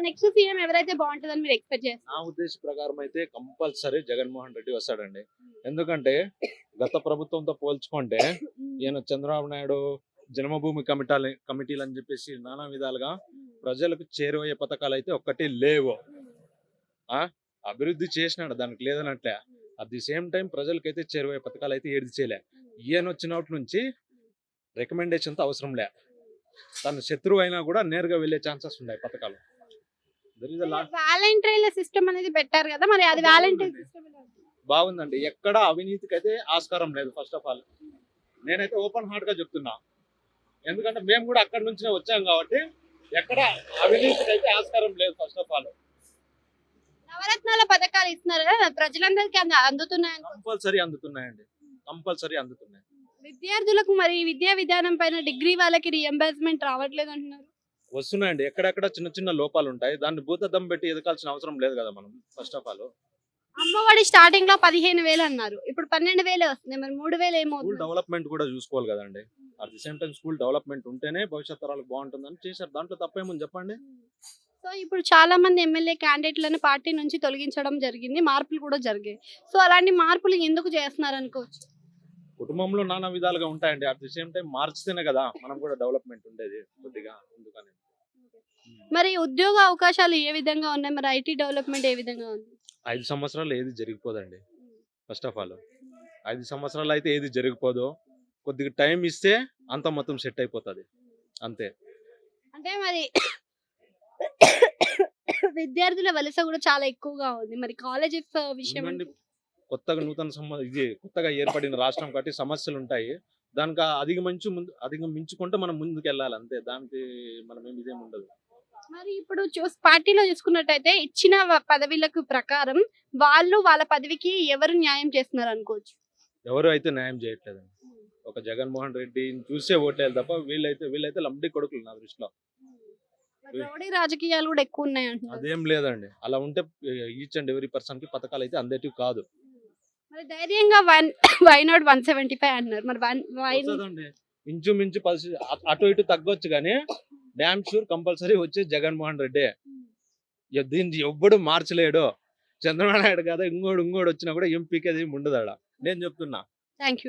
Next CM ఎవరైతే బాగుంటుందని మీరు ఎక్స్పెక్ట్ చేస్తారు? నా ఉద్దేశ ప్రకారం అయితే కంపల్సరీ జగన్మోహన్ రెడ్డి వస్తాడండి. ఎందుకంటే గత ప్రభుత్వంతో పోల్చుకుంటే ఈయన చంద్రబాబు నాయుడు జన్మభూమి కమిటాలు కమిటీలు అని చెప్పేసి నానా విధాలుగా ప్రజలకు చేరువయ్యే పథకాలు అయితే ఒక్కటి లేవు. ఆ? అభివృద్ధి చేసినాడు దానికి లేదనట్లే. అట్ ది సేమ్ టైం ప్రజలకైతే చేరువయ్యే పథకాలు అయితే ఏది చేయలే. ఈయన వచ్చినప్పటి నుంచి రికమెండేషన్తో అవసరం లే. తన శత్రువు అయినా కూడా నేరుగా వెళ్ళే ఛాన్సెస్ ఉన్నాయి పథకాలు. వ్యాలంటైన్ సిస్టమ్ అనేది పెట్టారు కదా మరి అది సిస్టమ్ బాగుందండి. ఎక్కడ అవినీతికి అయితే ఆస్కారం లేదు ఫస్ట్ ఆఫ్ ఆల్ నేనైతే ఓపెన్ హార్ట్గా చెప్తున్నా. ఎందుకంటే మేము కూడా అక్కడ నుంచే వచ్చాం కాబట్టి ఎక్కడ అవినీతికి అయితే ఆస్కారం లేదు ఫస్ట్ ఆఫ్ ఆల్ నవరత్నాల పథకాలు ఇస్తున్నారు కదా ప్రజలందరికీ అంద- అందుతున్నాయి కంపల్సరీ అందుతున్నాయండి. కంపల్సరీ అందుతున్నాయి. విద్యార్థులకు మరి విద్యా విధానం పైన డిగ్రీ వాళ్ళకి రియంబర్స్మెంట్ రావట్లేదు అంటున్నారు. వస్తున్నాయండి. ఎక్కడెక్కడ చిన్న చిన్న లోపాలు ఉంటాయి దాన్ని భూతద్దం పెట్టి ఎదకాల్సిన అవసరం లేదు కదా మనం ఫస్ట్ ఆఫ్ ఆల్ అమ్మఒడి స్టార్టింగ్లో పదిహేను వేలు అన్నారు. ఇప్పుడు పన్నెండు వేలే వస్తుంది మరి మూడు వేలు స్కూల్ ఏమవుతుంది డెవలప్మెంట్ కూడా చూసుకోవాలి కదండి. At the same time school development ఉంటేనే భవిష్యత్ తరాలకు బాగుంటుందని చేశారు. దాంట్లో తప్పేముంది చెప్పండి? సో ఇప్పుడు చాలా మంది ఎమ్మెల్యే క్యాండిడేట్లను పార్టీ నుంచి తొలగించడం జరిగింది. మార్పులు కూడా జరిగాయి. సో అలాంటి మార్పులు ఎందుకు చేస్తున్నారు అనుకోవచ్చు? కుటుంబంలో నానా విధాలుగా ఉంటాయండి. అట్ ది సేమ్ టైం మార్చితేనే కదా మనం కూడా డెవలప్మెంట్ ఉండేది కొద్దిగా. మరి ఉద్యోగ అవకాశాలు ఏ విధంగా ఉన్నాయి? మరి ఐటీ డెవలప్మెంట్ ఏ విధంగా ఉంది? ఐదు సంవత్సరాలు ఏది జరిగిపోదండి. ఫస్ట్ ఆఫ్ ఆల్ ఐదు సంవత్సరాలు అయితే ఏది జరిగిపోదు కొద్దిగా టైం ఇస్తే అంత మొత్తం సెట్ అయిపోతుంది. అంతే. అంటే మరి విద్యార్థుల వలస కూడా చాలా ఎక్కువగా ఉంది. మరి కాలేజెస్ విషయం ఉందండి. కొత్తగా నూతన సమ ఇది కొత్తగా ఏర్పడిన రాష్ట్రం కాబట్టి సమస్యలు ఉంటాయి దానికి అధిగమించు ముందు అధిగమించుకుంటే మనం ముందుకు వెళ్ళాలి అంతే. దానికి మనం ఏమి ఇదేం ఉండదు. మరి ఇప్పుడు చూస్ పార్టీలో చూసుకున్నట్టయితే ఇచ్చిన పదవిలకు ప్రకారం వాళ్ళు వాళ్ళ పదవికి ఎవరు న్యాయం చేస్తున్నారు అనుకోవచ్చు? ఎవరు అయితే న్యాయం చేయట్లేదండి. ఒక జగన్మోహన్ రెడ్డిని చూసే ఓట్లేదు తప్ప వీళ్ళైతే వీళ్ళైతే లంబడి కొడుకులు నా దృష్టిలో. రౌడీ రాజకీయాలు కూడా ఎక్కువ ఉన్నాయి అదేం లేదండి. అలా ఉంటే ఈచ్ అండ్ ఎవరీ పర్సన్కి పథకాలు అయితే అందేటివి కాదు. మరి ధైర్యంగా one why not one seventy five అంటున్నారు. మరి వన్ ఇంచుమించు పరిస్థితి అటు ఇటు తగ్గొచ్చు కానీ డ్యామ్ షూర్ కంపల్సరీ వచ్చే జగన్మోహన్ రెడ్డి. ఇక దీన్ని ఎవ్వడు మార్చలేడు. చంద్రబాబు నాయుడు కదా ఇంకోడు ఇంకోడు వచ్చినా కూడా పీకేది ఏం ఉండదు నేను చెప్తున్నా. Thank you